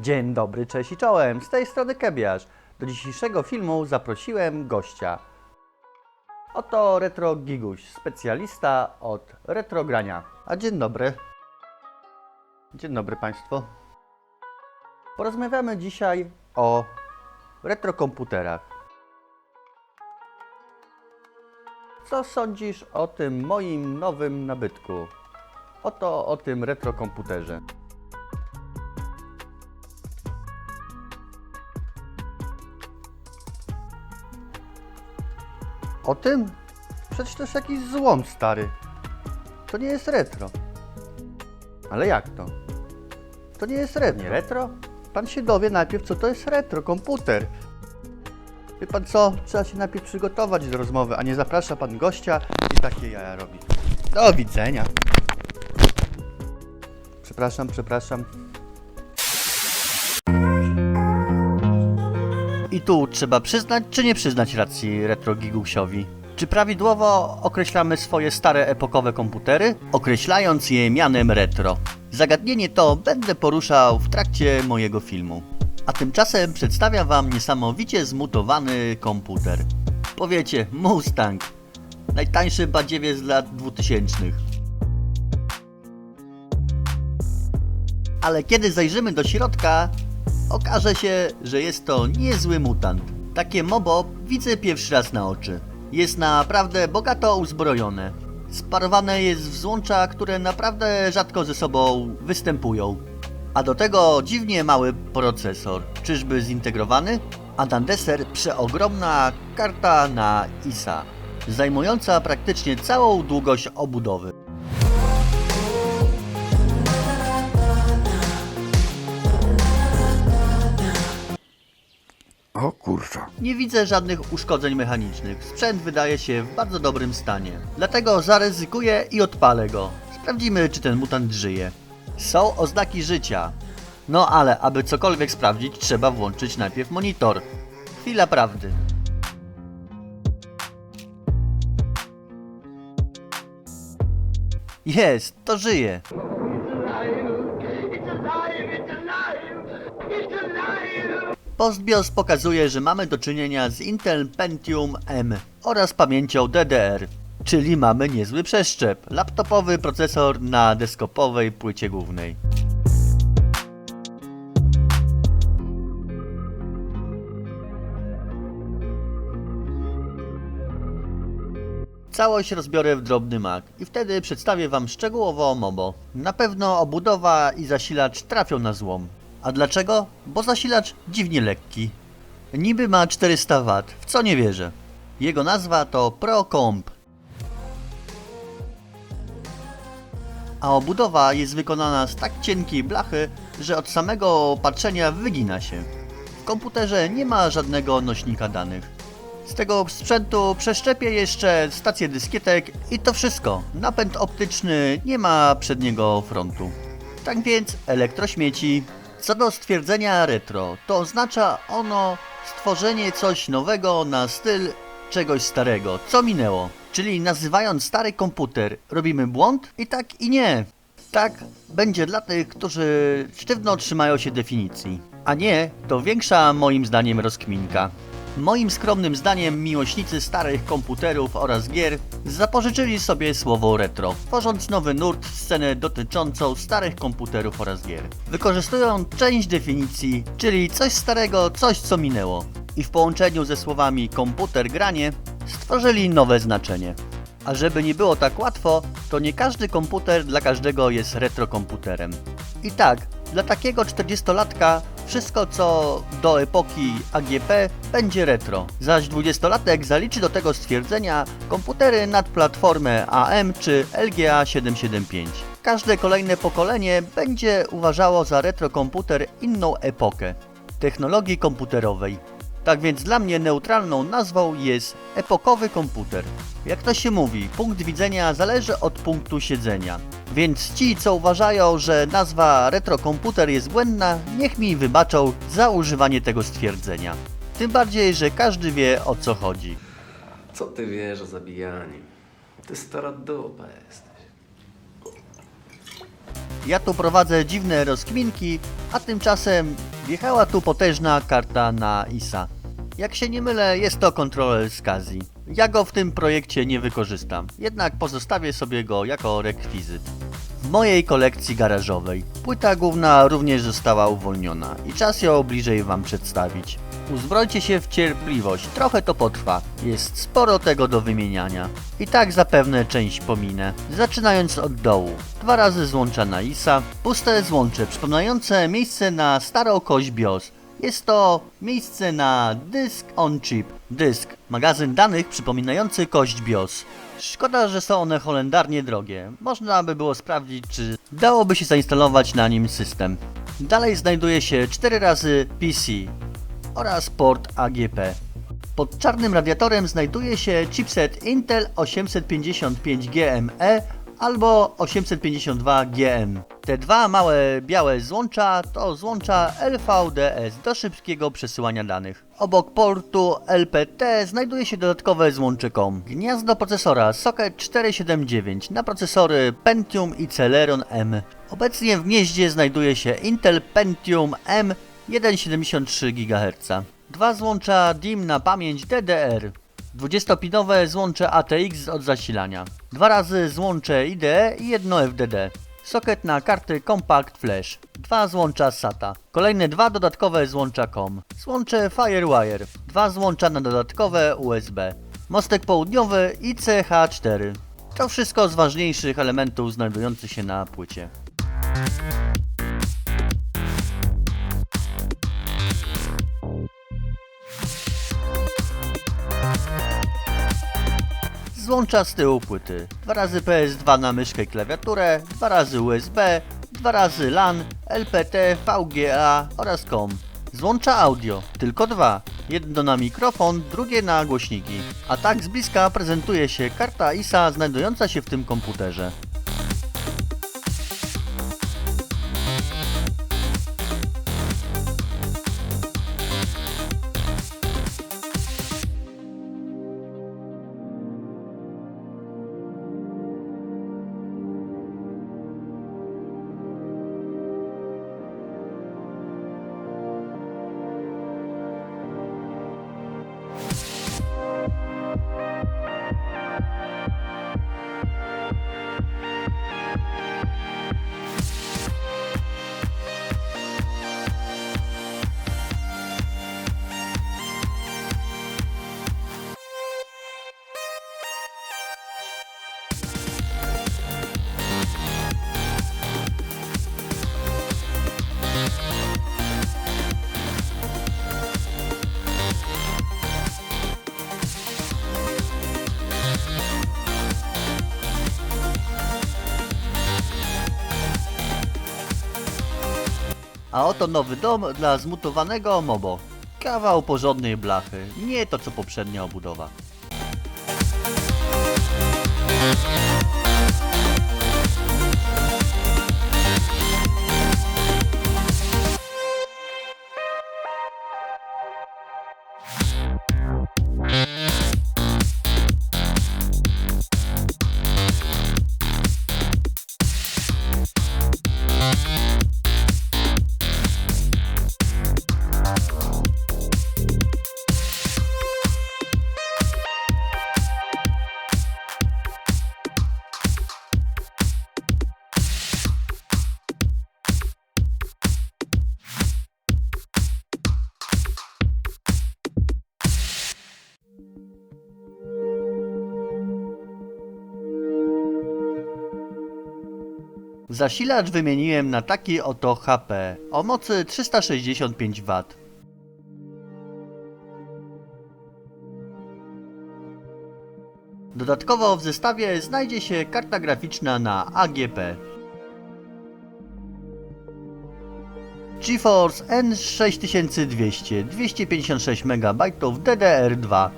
Dzień dobry, cześć i czołem, z tej strony Kebiarz. Do dzisiejszego filmu zaprosiłem gościa. Oto Retro Giguś, specjalista od retrogrania. A dzień dobry. Dzień dobry Państwu. Porozmawiamy dzisiaj o retrokomputerach. Co sądzisz o tym moim nowym nabytku? Oto o tym retrokomputerze. O tym? Przecież to jest jakiś złom stary. To nie jest retro. Ale jak to? To nie jest retro. Nie retro? Pan się dowie najpierw, co to jest retro, komputer. Wie pan co? Trzeba się najpierw przygotować do rozmowy, a nie zaprasza pan gościa i takie jaja robi. Do widzenia. Przepraszam, przepraszam. I tu trzeba przyznać czy nie przyznać racji Retro Gigusiowi. Czy prawidłowo określamy swoje stare epokowe komputery, określając je mianem retro? Zagadnienie to będę poruszał w trakcie mojego filmu. A tymczasem przedstawiam Wam niesamowicie zmutowany komputer. Powiecie, Mustang. Najtańszy badziewiec z lat 2000. Ale kiedy zajrzymy do środka, okaże się, że jest to niezły mutant. Takie mobo widzę pierwszy raz na oczy. Jest naprawdę bogato uzbrojone. Sparowane jest w złącza, które naprawdę rzadko ze sobą występują. A do tego dziwnie mały procesor. Czyżby zintegrowany? A na deser przeogromna karta na ISA, zajmująca praktycznie całą długość obudowy. Nie widzę żadnych uszkodzeń mechanicznych. Sprzęt wydaje się w bardzo dobrym stanie. Dlatego zaryzykuję i odpalę go. Sprawdzimy, czy ten mutant żyje. Są oznaki życia. No ale, aby cokolwiek sprawdzić, trzeba włączyć najpierw monitor. Chwila prawdy. Jest, to żyje. PostBIOS pokazuje, że mamy do czynienia z Intel Pentium M oraz pamięcią DDR, czyli mamy niezły przeszczep. Laptopowy procesor na deskopowej płycie głównej. Całość rozbiorę w drobny mak i wtedy przedstawię Wam szczegółowo MOBO. Na pewno obudowa i zasilacz trafią na złom. A dlaczego? Bo zasilacz dziwnie lekki. Niby ma 400 W, w co nie wierzę. Jego nazwa to ProComp. A obudowa jest wykonana z tak cienkiej blachy, że od samego patrzenia wygina się. W komputerze nie ma żadnego nośnika danych. Z tego sprzętu przeszczepię jeszcze stację dyskietek i to wszystko. Napęd optyczny nie ma przedniego frontu. Tak więc elektrośmieci. Co do stwierdzenia retro, to oznacza ono stworzenie coś nowego na styl czegoś starego, co minęło. Czyli nazywając stary komputer, robimy błąd? I tak i nie. Tak będzie dla tych, którzy sztywno trzymają się definicji. A nie, to większa moim zdaniem rozkminka. Moim skromnym zdaniem miłośnicy starych komputerów oraz gier zapożyczyli sobie słowo retro, tworząc nowy nurt scenę dotyczącą starych komputerów oraz gier. Wykorzystują część definicji, czyli coś starego, coś co minęło. I w połączeniu ze słowami komputer granie stworzyli nowe znaczenie. A żeby nie było tak łatwo, to nie każdy komputer dla każdego jest retrokomputerem. I tak, dla takiego 40-latka wszystko co do epoki AGP będzie retro, zaś 20-latek zaliczy do tego stwierdzenia komputery nad platformę AM czy LGA 775. Każde kolejne pokolenie będzie uważało za retrokomputer inną epokę technologii komputerowej. Tak więc dla mnie neutralną nazwą jest epokowy komputer. Jak to się mówi, punkt widzenia zależy od punktu siedzenia. Więc ci, co uważają, że nazwa retrokomputer jest błędna, niech mi wybaczą za używanie tego stwierdzenia. Tym bardziej, że każdy wie o co chodzi. Co ty wiesz o zabijaniu? Ty stara dupa jesteś. Ja tu prowadzę dziwne rozkminki, a tymczasem wjechała tu potężna karta na ISA. Jak się nie mylę, jest to kontroler z Kazi. Ja go w tym projekcie nie wykorzystam, jednak pozostawię sobie go jako rekwizyt. W mojej kolekcji garażowej płyta główna również została uwolniona i czas ją bliżej Wam przedstawić. Uzbrojcie się w cierpliwość, trochę to potrwa, jest sporo tego do wymieniania. I tak zapewne część pominę. Zaczynając od dołu. Dwa razy złącza na ISA, puste złącze przypominające miejsce na starą kość BIOS. Jest to miejsce na dysk on chip. Dysk, magazyn danych przypominający kość BIOS. Szkoda, że są one holendarnie drogie. Można by było sprawdzić, czy dałoby się zainstalować na nim system. Dalej znajduje się 4 razy PC oraz port AGP. Pod czarnym radiatorem znajduje się chipset Intel 855 GME albo 852 GM. Te dwa małe białe złącza to złącza LVDS do szybkiego przesyłania danych. Obok portu LPT znajduje się dodatkowe złącze COM. Gniazdo procesora Socket 479 na procesory Pentium i Celeron M. Obecnie w gnieździe znajduje się Intel Pentium M 1,73 GHz. Dwa złącza DIM na pamięć DDR. 20-pinowe złącze ATX od zasilania. Dwa razy złącze IDE i jedno FDD. Socket na karty Compact Flash. Dwa złącza SATA. Kolejne dwa dodatkowe złącza COM. Złącze FireWire. Dwa złącza na dodatkowe USB. Mostek południowy i CH4. To wszystko z ważniejszych elementów znajdujących się na płycie. Złącza z tyłu płyty. Dwa razy PS2 na myszkę i klawiaturę, dwa razy USB, dwa razy LAN, LPT, VGA oraz COM. Złącza audio, tylko dwa. Jedno na mikrofon, drugie na głośniki. A tak z bliska prezentuje się karta ISA znajdująca się w tym komputerze. A oto nowy dom dla zmutowanego Mobo. Kawał porządnej blachy, nie to co poprzednia obudowa. Zasilacz wymieniłem na taki oto HP o mocy 365 W. Dodatkowo w zestawie znajdzie się karta graficzna na AGP. GeForce N6200 256 MB DDR2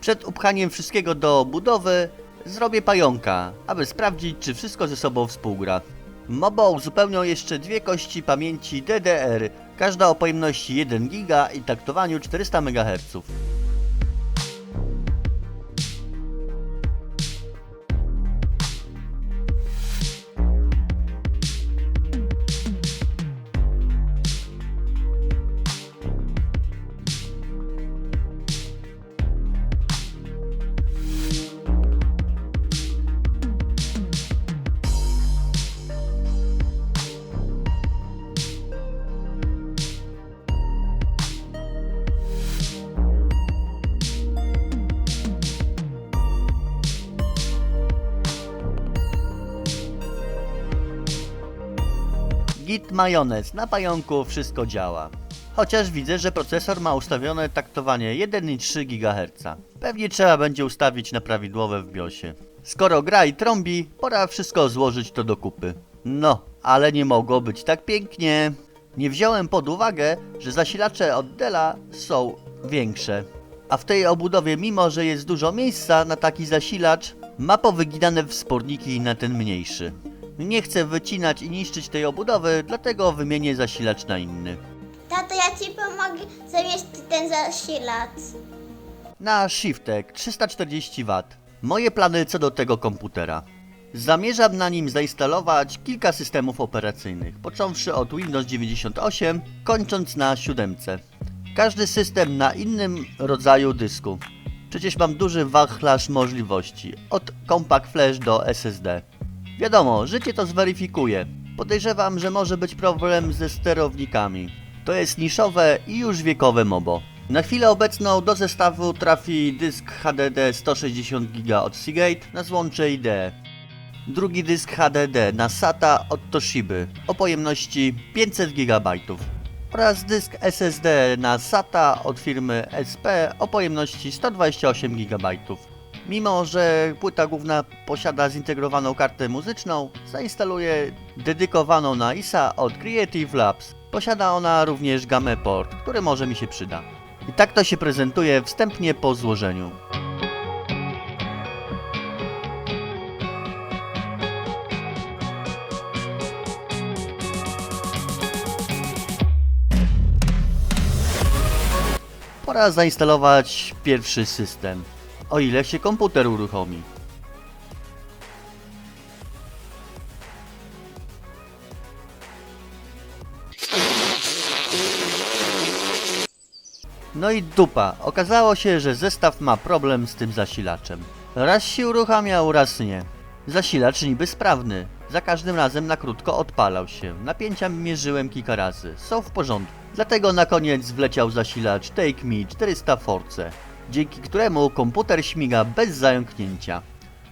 Przed upchaniem wszystkiego do budowy zrobię pająka, aby sprawdzić czy wszystko ze sobą współgra. Mobo uzupełnią jeszcze dwie kości pamięci DDR, każda o pojemności 1 GB i taktowaniu 400 MHz. Git majonez, na pająku wszystko działa. Chociaż widzę, że procesor ma ustawione taktowanie 1,3 GHz. Pewnie trzeba będzie ustawić na prawidłowe w BIOSie. Skoro gra i trąbi, pora wszystko złożyć to do kupy. No, ale nie mogło być tak pięknie. Nie wziąłem pod uwagę, że zasilacze od Della są większe. A w tej obudowie, mimo że jest dużo miejsca na taki zasilacz, ma powyginane wsporniki na ten mniejszy. Nie chcę wycinać i niszczyć tej obudowy, dlatego wymienię zasilacz na inny. Tato, ja ci pomogę zamieścić ten zasilacz. Na Shiftek 340 W. Moje plany co do tego komputera. Zamierzam na nim zainstalować kilka systemów operacyjnych, począwszy od Windows 98, kończąc na 7. Każdy system na innym rodzaju dysku. Przecież mam duży wachlarz możliwości, od Compact Flash do SSD. Wiadomo, życie to zweryfikuje. Podejrzewam, że może być problem ze sterownikami. To jest niszowe i już wiekowe MOBO. Na chwilę obecną do zestawu trafi dysk HDD 160 GB od Seagate na złącze IDE. Drugi dysk HDD na SATA od Toshiby o pojemności 500 GB oraz dysk SSD na SATA od firmy SP o pojemności 128 GB. Mimo, że płyta główna posiada zintegrowaną kartę muzyczną, zainstaluję dedykowaną na ISA od Creative Labs. Posiada ona również gamę port, który może mi się przyda. I tak to się prezentuje wstępnie po złożeniu. Pora zainstalować pierwszy system, o ile się komputer uruchomi. No i dupa. Okazało się, że zestaw ma problem z tym zasilaczem. Raz się uruchamiał, raz nie. Zasilacz niby sprawny. Za każdym razem na krótko odpalał się. Napięcia mierzyłem kilka razy. Są w porządku. Dlatego na koniec wleciał zasilacz Take Me 400 Force, dzięki któremu komputer śmiga bez zająknięcia.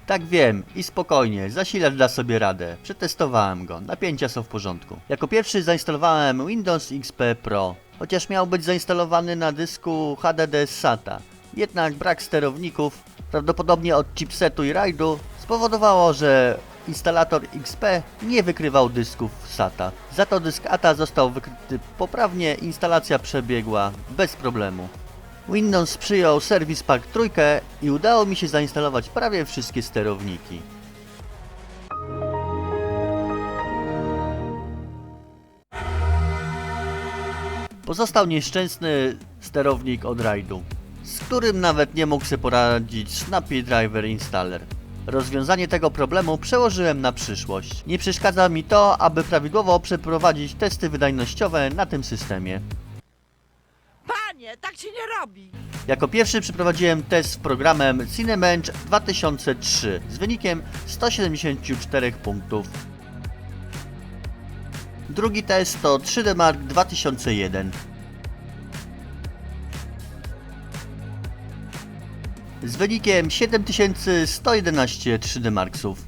Tak wiem i spokojnie, zasilacz da sobie radę. Przetestowałem go, napięcia są w porządku. Jako pierwszy zainstalowałem Windows XP Pro, chociaż miał być zainstalowany na dysku HDD SATA. Jednak brak sterowników, prawdopodobnie od chipsetu i rajdu, spowodowało, że instalator XP nie wykrywał dysków SATA. Za to dysk ATA został wykryty poprawnie, instalacja przebiegła bez problemu. Windows przyjął Service Pack 3 i udało mi się zainstalować prawie wszystkie sterowniki. Pozostał nieszczęsny sterownik od rajdu, z którym nawet nie mógł sobie poradzić Snappy Driver Installer. Rozwiązanie tego problemu przełożyłem na przyszłość. Nie przeszkadza mi to, aby prawidłowo przeprowadzić testy wydajnościowe na tym systemie. Panie, tak się nie robi. Jako pierwszy przeprowadziłem test programem Cinebench 2003 z wynikiem 174 punktów. Drugi test to 3D Mark 2001. Z wynikiem 7111 3D Marksów.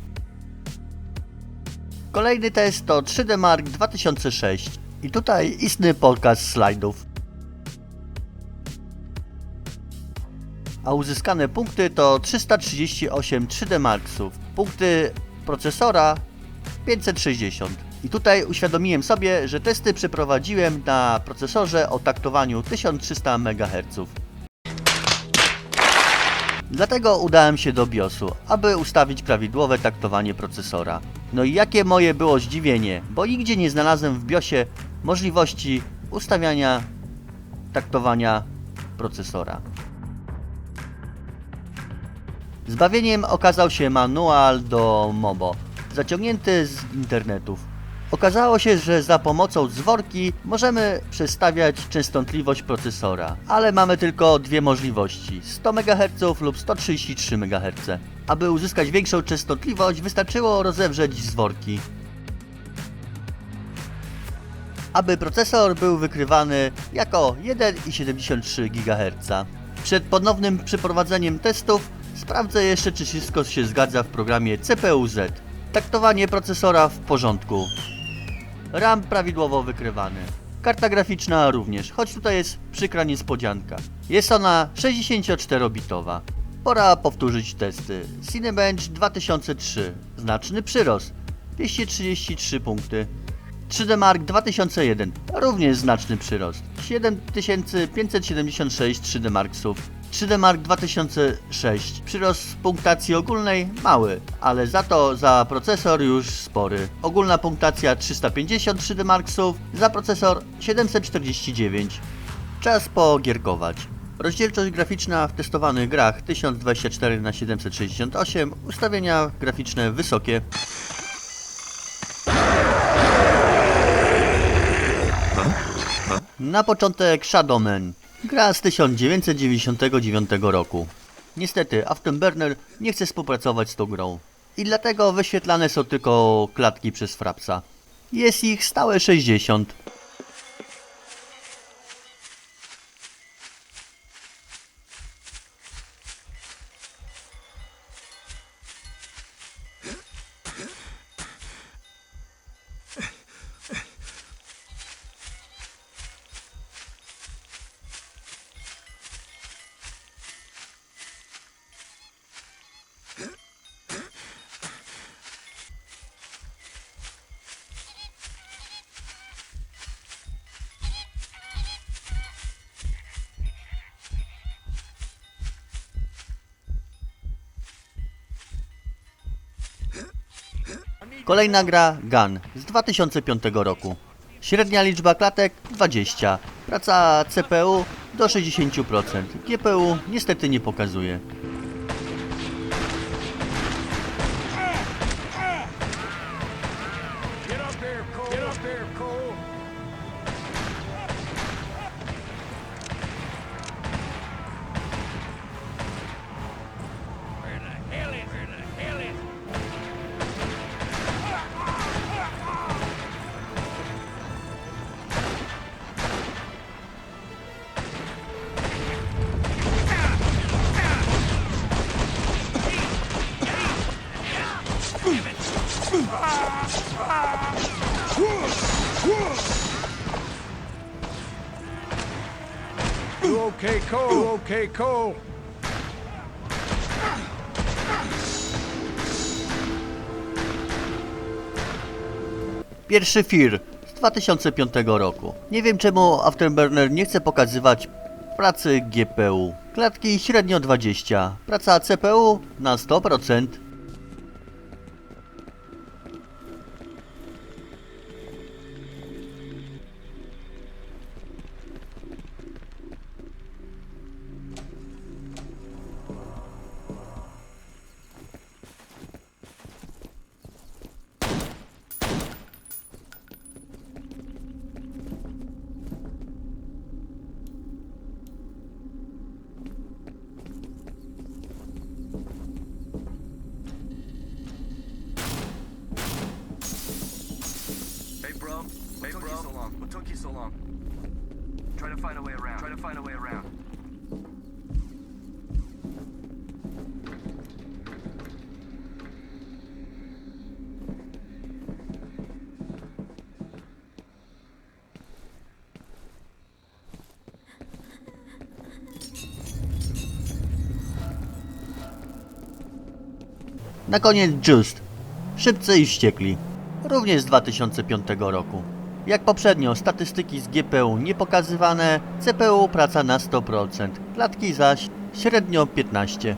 Kolejny test to 3D Mark 2006 i tutaj istny pokaz slajdów. A uzyskane punkty to 338 3D Marksów. Punkty procesora 560. I tutaj uświadomiłem sobie, że testy przeprowadziłem na procesorze o taktowaniu 1300 MHz. Dlatego udałem się do BIOSu, aby ustawić prawidłowe taktowanie procesora. No i jakie moje było zdziwienie, bo nigdzie nie znalazłem w BIOSie możliwości ustawiania taktowania procesora. Zbawieniem okazał się manual do MOBO, zaciągnięty z internetów. Okazało się, że za pomocą zworki możemy przestawiać częstotliwość procesora, ale mamy tylko dwie możliwości 100 MHz lub 133 MHz. Aby uzyskać większą częstotliwość wystarczyło rozewrzeć zworki. Aby procesor był wykrywany jako 1,73 GHz. Przed ponownym przeprowadzeniem testów sprawdzę jeszcze czy wszystko się zgadza w programie CPU-Z. Taktowanie procesora w porządku. RAM prawidłowo wykrywany. Karta graficzna również, choć tutaj jest przykra niespodzianka. Jest ona 64-bitowa. Pora powtórzyć testy. Cinebench 2003, znaczny przyrost, 233 punkty. 3D Mark 2001, również znaczny przyrost, 7576 3D Marksów. 3D Mark 2006, przyrost punktacji ogólnej mały, ale za to za procesor już spory. Ogólna punktacja 350 3D Marksów, za procesor 749. Czas pogierkować. Rozdzielczość graficzna w testowanych grach 1024 x 768, ustawienia graficzne wysokie. Na początek Shadowman. Gra z 1999 roku. Niestety Aftenburner nie chce współpracować z tą grą. I dlatego wyświetlane są tylko klatki przez Frapsa. Jest ich stałe 60. Kolejna gra Gun z 2005 roku. Średnia liczba klatek 20. Praca CPU do 60%. GPU niestety nie pokazuje. You okay, Cole? You okay, Cole? Pierwszy Fear z 2005 roku. Nie wiem czemu Afterburner nie chce pokazywać pracy GPU. Klatki średnio 20. Praca CPU na 100%. Na koniec Just. Szybcy i wściekli. Również z 2005 roku. Jak poprzednio, statystyki z GPU nie pokazywane, CPU praca na 100%, klatki zaś średnio 15%.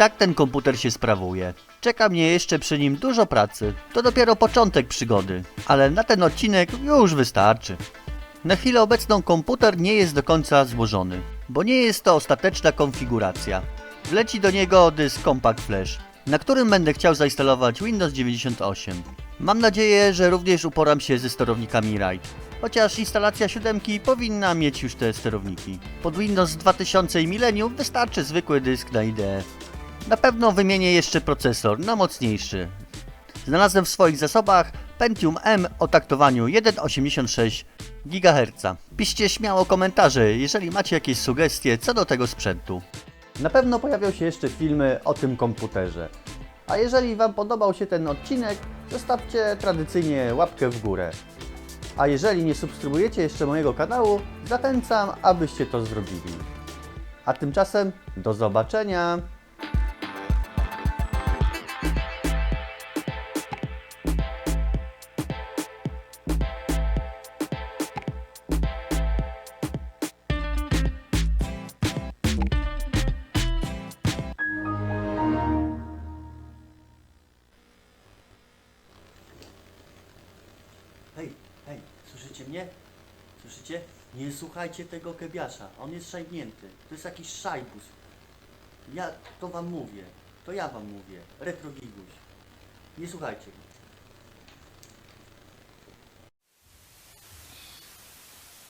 Tak ten komputer się sprawuje. Czeka mnie jeszcze przy nim dużo pracy. To dopiero początek przygody, ale na ten odcinek już wystarczy. Na chwilę obecną komputer nie jest do końca złożony, bo nie jest to ostateczna konfiguracja. Wleci do niego dysk Compact Flash, na którym będę chciał zainstalować Windows 98. Mam nadzieję, że również uporam się ze sterownikami RAID, chociaż instalacja 7 powinna mieć już te sterowniki. Pod Windows 2000 i Millennium wystarczy zwykły dysk na IDE. Na pewno wymienię jeszcze procesor na mocniejszy. Znalazłem w swoich zasobach Pentium M o taktowaniu 1,86 GHz. Piszcie śmiało komentarze, jeżeli macie jakieś sugestie co do tego sprzętu. Na pewno pojawią się jeszcze filmy o tym komputerze. A jeżeli Wam podobał się ten odcinek, zostawcie tradycyjnie łapkę w górę. A jeżeli nie subskrybujecie jeszcze mojego kanału, zachęcam, abyście to zrobili. A tymczasem do zobaczenia! Słuchajcie tego kebiasza, on jest szajbnięty. To jest jakiś szajbus. Ja to wam mówię, to ja wam mówię, retrogiguś. Nie słuchajcie go.